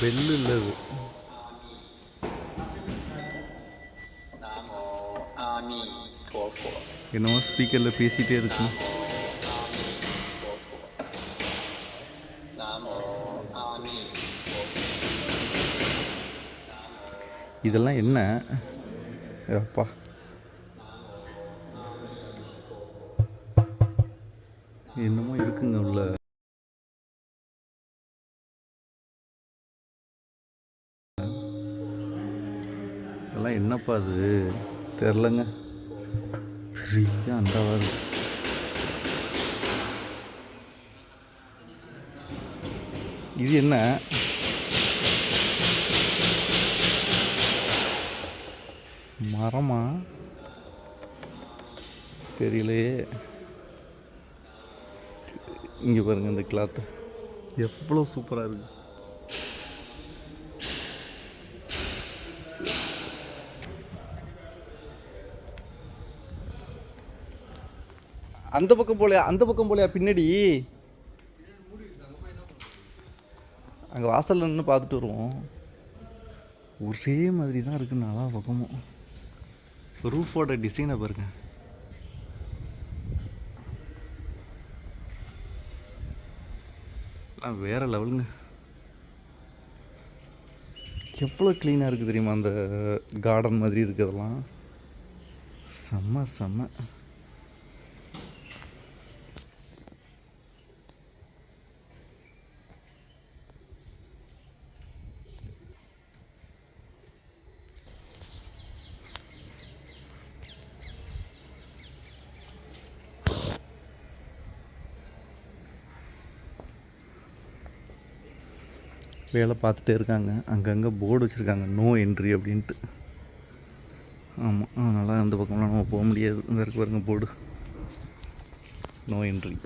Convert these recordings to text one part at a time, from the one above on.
Bell இல்லை இது என்னமோ ஸ்பீக்கரில் பேசிகிட்டே இருக்கும். இதெல்லாம் என்ன? அப்பா. என்னமோ இருக்குங்க உள்ள. இதெல்லாம் என்னப்பா அது? தெரிலங்க. பெரிய அந்த இருக்கு இது என்ன? மரமா? தெரியலையே. இங்கே பாருங்க இந்த கிளாத்து எவ்வளோ சூப்பராக இருக்கு. அந்த பக்கம் போலையா அந்த பக்கம் போலையா பின்னாடி? அங்கே வாசலில் நின்று பார்த்துட்டு வருவோம். ஒரே மாதிரி தான் இருக்குது நல்லா பக்கமும். ரூஃபோட டிசைனை பாருங்கள் எல்லாம் வேறு லெவலுங்க. எவ்வளோ க்ளீனாக இருக்குது தெரியுமா அந்த கார்டன் மாதிரி இருக்கிறதெல்லாம்? செம்ம செம்ம. வேலை பார்த்துட்டே இருக்காங்க. அங்கங்கே போர்டு வச்சுருக்காங்க. நோ என்ட்ரி அப்படின்ட்டு. ஆமாம் அதனால் அந்த பக்கம்லாம் நம்ம போக முடியாது. இந்த இருக்கு பாருங்க போர்டு நோ என்ட்ரி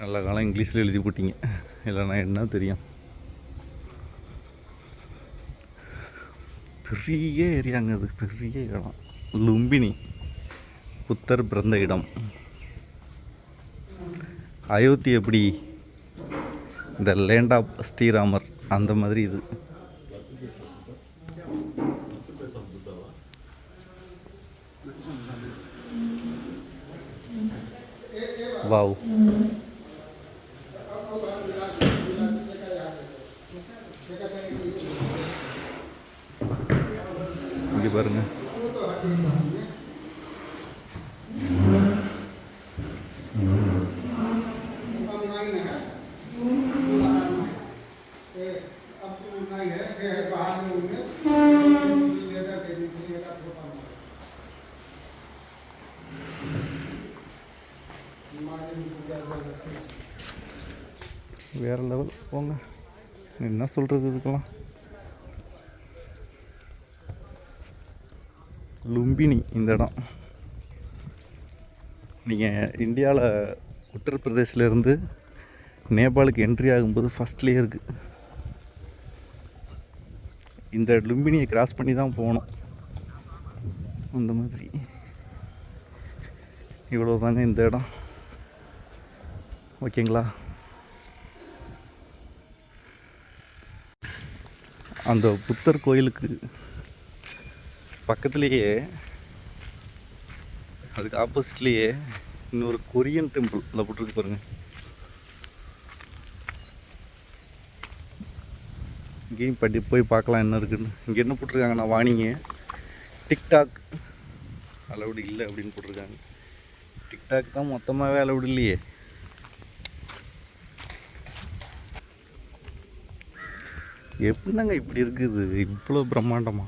நல்ல காலம் இங்கிலீஷில் எழுதி போட்டிங்க. இல்லைன்னா என்ன தெரியும். பெரிய ஏரியாங்க அது. பெரிய இடம். லும்பினி. புத்தர் பிறந்த இடம். அயோத்தி எப்படி? இந்த லேண்ட் ஆஃப் ஸ்ரீராமர் அந்த மாதிரி இது. வாவ் இங்கே பாருங்க வேறு லெவல் போங்க என்ன சொல்கிறது இதுக்கெல்லாம்? லும்பினி இந்த இடம். நீங்கள் இந்தியாவில் உத்தரப்பிரதேசிலேருந்து நேபாளுக்கு என்ட்ரி ஆகும்போது ஃபஸ்ட்லேயே இருக்குது இந்த லும்பினியை கிராஸ் பண்ணி தான் போகணும். அந்த மாதிரி. இவ்வளோ தாங்க இந்த இடம். ஓகேங்களா? அந்த புத்தர் கோயிலுக்கு பக்கத்துலேயே அதுக்கு ஆப்போசிட்லேயே இன்னொரு கொரியன் டெம்பிள் அதில் போட்டிருக்கு பாருங்க. இங்கேயும் படி போய் பார்க்கலாம் என்ன இருக்குன்னு. இங்கே என்ன போட்டிருக்காங்கன்னா வாணிங்க டிக்டாக். அலவுடு இல்லை அப்படின்னு போட்டிருக்காங்க. டிக்டாக் தான் மொத்தமாகவே அலவுடு இல்லையே. எப்படின்னாங்க இப்படி இருக்குது? இவ்வளோ பிரம்மாண்டமா?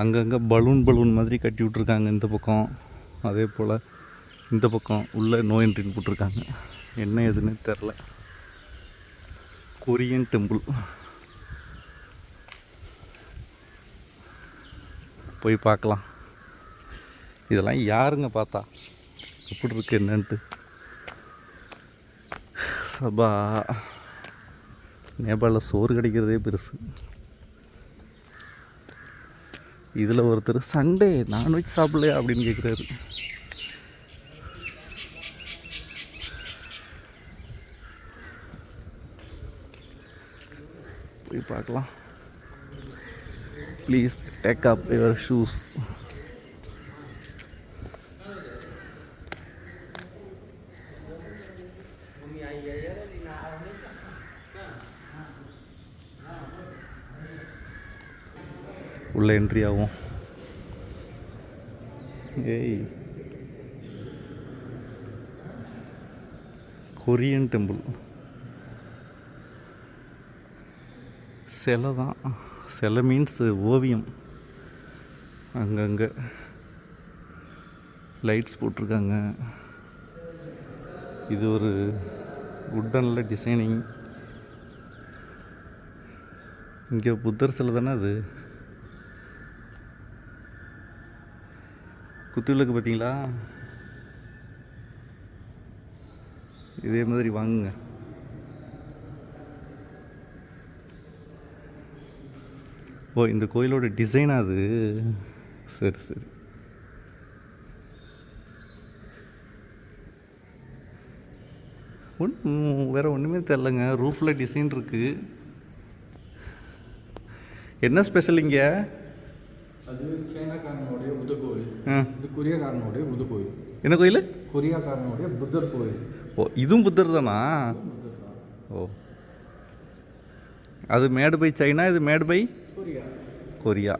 அங்கங்கே பலூன் பலூன் மாதிரி கட்டி விட்ருக்காங்க இந்த பக்கம். அதே போல் இந்த பக்கம் உள்ளே நோ என்ட்ரின்னு போட்டிருக்காங்க. என்ன ஏதுன்னு தெரில கொரியன் டெம்பிள். போய் பார்க்கலாம். இதெல்லாம் யாருங்க பார்த்தா? எப்படி இருக்கு என்னன்ட்டு. சபா. நேபாளில் சோறு கிடைக்கிறதே பெருசு. இதில் ஒருத்தர் சண்டே நான்வெஜ் சாப்பிடலையா? அப்படின்னு கேட்குறாரு போய் பார்க்கலாம். Please take up your shoes உள்ள என்ட்ரி ஆகும். ஏய். Korean temple. சிலை தான் சிலை மீன்ஸ் ஓவியம். அங்கங்கே லைட்ஸ் போட்டிருக்காங்க. இது ஒரு உட்டனில் டிசைனிங் இங்கே புத்தர் சிலை தானே அது? குத்துவிளக்கு பார்த்தீங்களா? இதே மாதிரி வாங்குங்க. ஓ இந்த கோயிலோட டிசைனா அது. சரி சரி. ஒன்றும் வேற ஒன்றுமே தெரிலங்க ரூஃபில் டிசைன் இருக்கு. என்ன ஸ்பெஷல் இங்கே? அது சைனாக்காரனுடைய புத்த கோயில் இது கொரியாக்காரனுடைய புத்த கோயில் என்ன கோயில்? கொரியாக்காரனுடைய புத்தர் கோயில் ஓ இதுவும் புத்தர் தானா? ஓ. அது மேடு பை சைனா இது மேடு பை கொரியா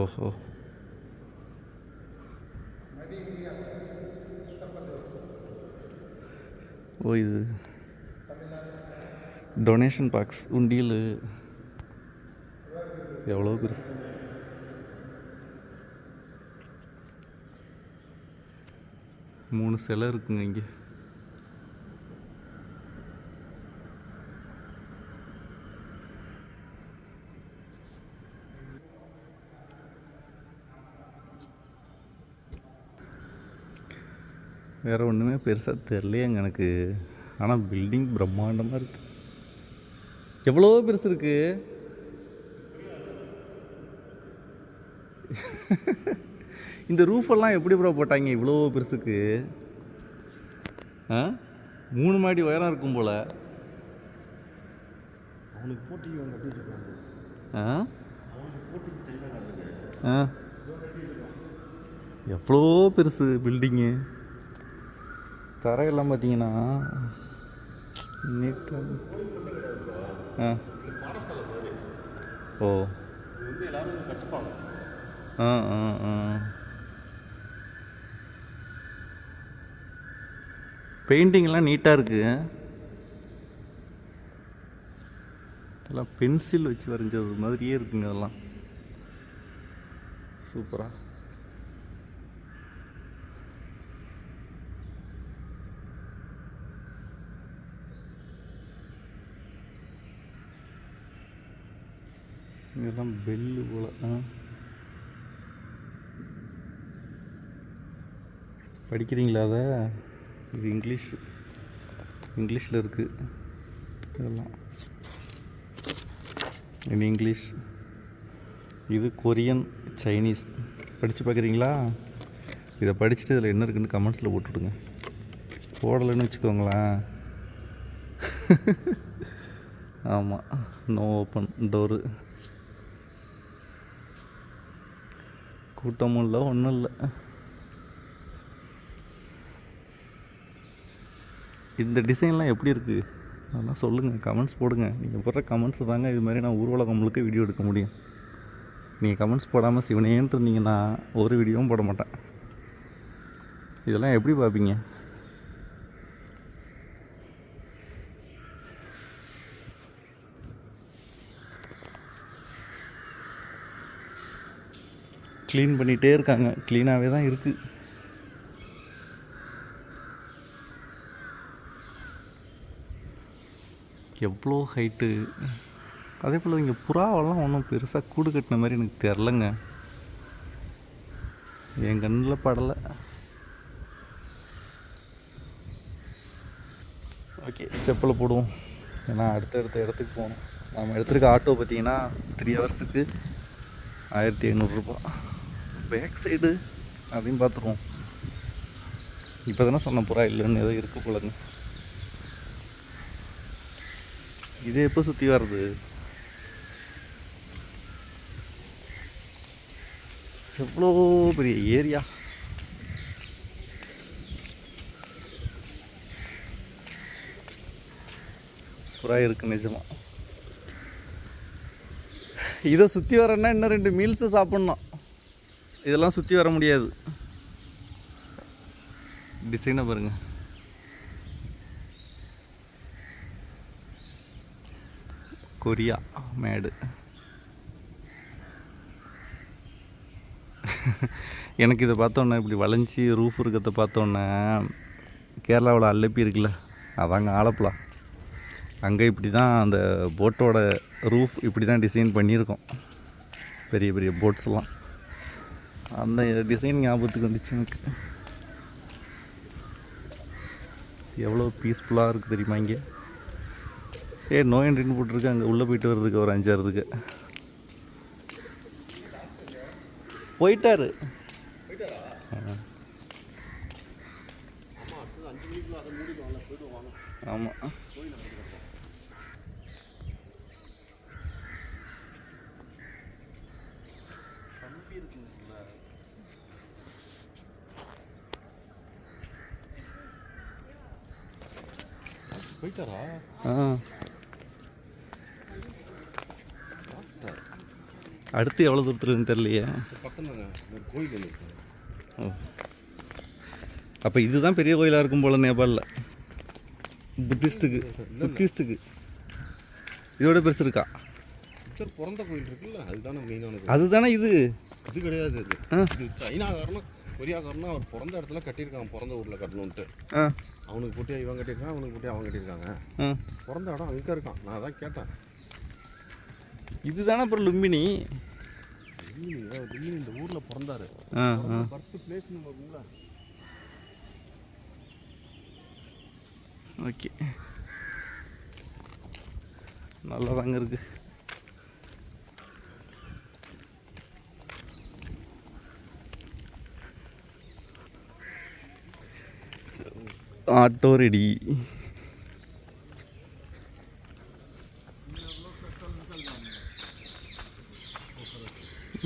ஓஹோ ஓ இது. டொனேஷன் பாக்ஸ் உண்டியல். எவ்வளோ பெருசு. மூணு சிலை இருக்குங்க இங்கே. வேறு ஒன்றுமே பெருசாக தெரிலையேங்க எனக்கு. ஆனால் பில்டிங் பிரம்மாண்டமாக இருக்கு. எவ்வளோ பெருசு இருக்கு? இந்த ரூஃபெல்லாம் எப்படி ப்ரோ போட்டாங்க இவ்வளோ பெருசுக்கு? ஆ? மூணு மாடி உயரம் இருக்கும் போல். அவனுக்கு போட்டி ஆ? ஆ. எவ்வளோ பெருசு பில்டிங்கு தரையெல்லாம் பார்த்தீங்கன்னா நீட்டாக ஆ ஓ. ஆ ஆ ஆ. பெயிண்டிங்லாம் நீட்டாக இருக்குது எல்லாம் பென்சில் வச்சு வரைஞ்சது மாதிரியே இருக்குங்க அதெல்லாம். சூப்பராக இதெல்லாம் பெல்லு போல். படிக்கிறீங்களா அதை? இது இங்கிலீஷ். இங்கிலீஷில் இருக்குது இதெல்லாம். இனி இங்கிலீஷ். இது கொரியன் சைனீஸ். படித்து பார்க்குறீங்களா? இதை படிச்சுட்டு இதில் என்ன இருக்குன்னு கமெண்ட்ஸில் போட்டுவிடுங்க. போடலைன்னு வச்சுக்கோங்களேன். ஆமாம் நோ ஓப்பன் டோரு கூட்டமும் இல்லை ஒன்றும் இல்லை. இந்த டிசைன்லாம் எப்படி இருக்குது அதெல்லாம் சொல்லுங்கள் கமெண்ட்ஸ் போடுங்க. நீங்கள் போடுற கமெண்ட்ஸ் தாங்க இது மாதிரி நான் ஊர்வலகம் முழுக்க வீடியோ எடுக்க முடியும். நீங்கள் கமெண்ட்ஸ் போடாமல் சிவனேன்ட்டு இருந்தீங்கன்னா ஒரு வீடியோவும் போட மாட்டேன். இதெல்லாம் எப்படி பார்ப்பீங்க? க்ளீன் பண்ணிகிட்டே இருக்காங்க. க்ளீனாகவே தான் இருக்குது எவ்வளோ ஹைட்டு அதே போல் இங்கே புறாவெல்லாம் ஒன்றும் பெருசாக கூடு கட்டின மாதிரி எனக்கு தெரிலங்க. என் கண்ணில் படலை. ஓகே செப்பலை போடுவோம். ஏன்னா அடுத்தடுத்த இடத்துக்கு போகணும். நம்ம எடுத்துருக்க ஆட்டோ பார்த்தீங்கன்னா த்ரீ ஹவர்ஸுக்கு ஆயிரத்தி ஐநூறுரூபா பேக் சைடு அதையும் பார்த்துருவோம். இப்போ தானே சொன்ன புறா இல்லைன்னு ஏதோ இருக்கு போலங்க இது எப்போ சுற்றி வர்றது? எவ்வளோ பெரிய ஏரியா? புறா இருக்கு நிஜமாக இதை சுற்றி வரேன்னா இன்னும் ரெண்டு மீல்ஸை சாப்பிட்ணும். இதெல்லாம் சுற்றி வர முடியாது. டிசைனை பாருங்கள் கொரியா மேடு எனக்கு இதை பார்த்தோன்னே இப்படி வளைஞ்சி ரூஃப் இருக்கிறத பார்த்தோன்னே கேரளாவில் அல்லப்பி இருக்குல்ல அதாங்க ஆலப்புழா. அங்கே இப்படி தான் அந்த போட்டோட ரூஃப் இப்படி தான் டிசைன் பண்ணியிருக்கோம். பெரிய பெரிய போட்ஸ்லாம் அந்த டிசைன் ஞாபகத்துக்கு வந்துச்சு எனக்கு. எவ்வளோ பீஸ்ஃபுல்லாக இருக்குது தெரியுமா இங்கே? ஏ நோ என்ட்ரின்னு போட்டிருக்கு. அங்கே உள்ளே போயிட்டு வர்றதுக்கு ஒரு அஞ்சாறதுக்கு போயிட்டாரு. ஆமாம் போயிட்டாரா ஆ அடுத்து எவ்வளோ தூரத்தில் இருக்குன்னு தெரியலையே. கோயில் ஓ. அப்போ இதுதான் பெரிய கோயிலாக இருக்கும் போல் நேபாளில். புத்திஸ்ட்டுக்கு புத்திஸ்ட்டுக்கு இதோட பெருசு இருக்கா? சார் பிறந்த கோயில் இருக்குல்ல அதுதானே மெயினான அதுதானே இது? இது கிடையாது இது ஆ. இது சைனாக்காரனும் கொரியாக்காரனும் அவர் பிறந்த இடத்துல கட்டியிருக்கான் பிறந்த ஊரில் கட்டணுன்ட்டு அவனுக்கு போட்டியா இவன் கட்டியிருக்கான் அவனுக்கு போட்டியா அவன் கட்டியிருக்காங்க. பிறந்த இடம் அங்கே இருக்கான். நான் அதான் கேட்டேன். இதுதானே அப்புறம் லும்பினி? இவர் திடீர்னு இந்த ஊரில் பிறந்தாரு. பர்த் பிளேஸ்னு பார்க்குங்களா ஓகே. நல்லா தாங்க இருக்கு. ஆட்டோ ரெடி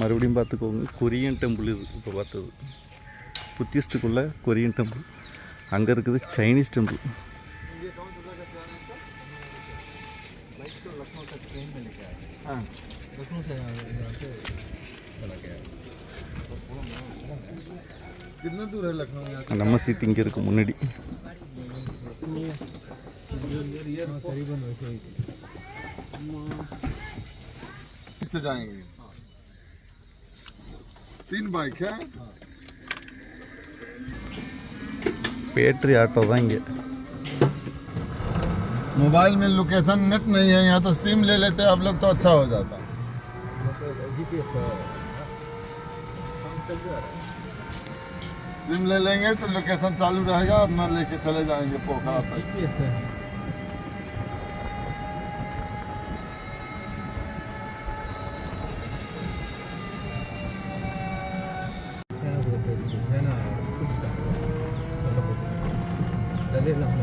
மறுபடியும் பார்த்துக்கோங்க கொரியன் டெம்பிள் இது இப்போ பார்த்தது. புத்திஸ்டுக்குள்ளே கொரியன் டெம்பிள். அங்கே இருக்குது சைனீஸ் டெம்பிள். நம்ம சீட் இங்கே இருக்குது முன்னாடி. நம்ம சீட் இங்கே இருக்கு முன்னாடி से जाएंगे तीन बाइक है பேட்ரி ஆட்டோ தான் இங்கே मोबाइल में लोकेशन नेट नहीं है यहाँ तो सिम ले लेते आप लोग तो अच्छा हो जाता सिम ले लेंगे तो लोकेशन चालू रहेगा अपना लेके चले जाएंगे पोखरा तक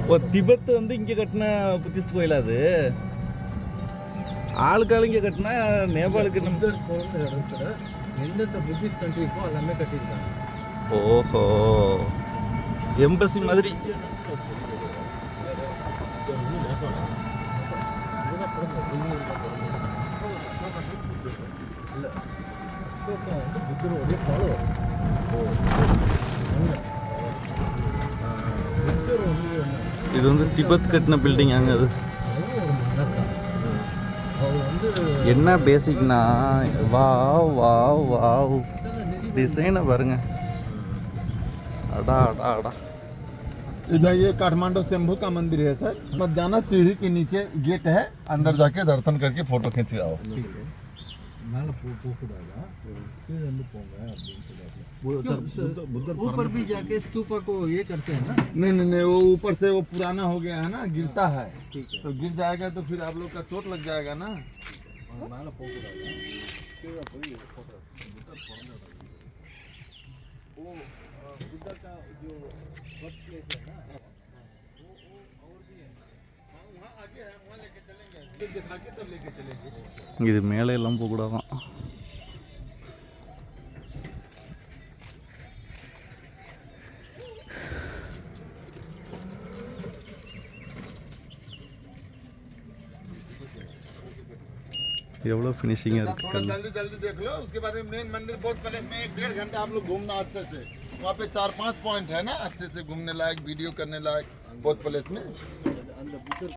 ஓ திபெத் வந்து இங்கே கட்டின புத்திஸ்ட் கோயிலா அது? ஆளுக்காள் இங்கே கட்டினா நேபாளுக்கு நம்ம எந்தெந்த புத்திஸ்ட் கண்ட்ரி இருக்கோ எல்லாமே கட்டியிருக்காங்க. ஓஹோ. எம்பசி மாதிரி. இல்லை புத்தருடைய ஃபாலோவர் புத்தர் இது வந்து திபெத் கட்டின பில்டிங் அங்கே அது அது ஒரு மன்னத்தான் அவர் வந்து என்ன பேசிக்னா வா வா வாவ் டிசைனை பாருங்க அடா அடா அடா इधर ये काठमांडू शंभू का मंदिर है सर मत जाना सीढ़ी के नीचे गेट है अंदर जाके दर्शन करके फोटो खींच के आओ மேலே போ போகக்கூடாதா கீழே வந்து போங்க அப்படின்னு சொல்லுவாங்க ऊपर भी जाके स्तूपा को ये करते हैं ना नहीं नहीं नहीं वो ऊपर से वो पुराना हो गया है ना गिरता है तो गिर जाएगा तो फिर आप लोग का चोट लग जाएगा ना அது மேலே போகக்கூடாது கீழே போய் இது மேலே எல்லாம் போகக்கூடாதான் எவ்வளோ ஃபினிஷிங்காக இருக்குது थोड़ा கல் जल्दी जल्दी देख लो उसके बाद में मेन मंदिर बहुत पहले में एक डेढ़ घंटा आप लोग घूमना अच्छे से वहाँ पे चार पांच पॉइंट है ना अच्छे से घूमने लायक वीडियो करने लायक बहुत प्लेस में அந்த புத்தர்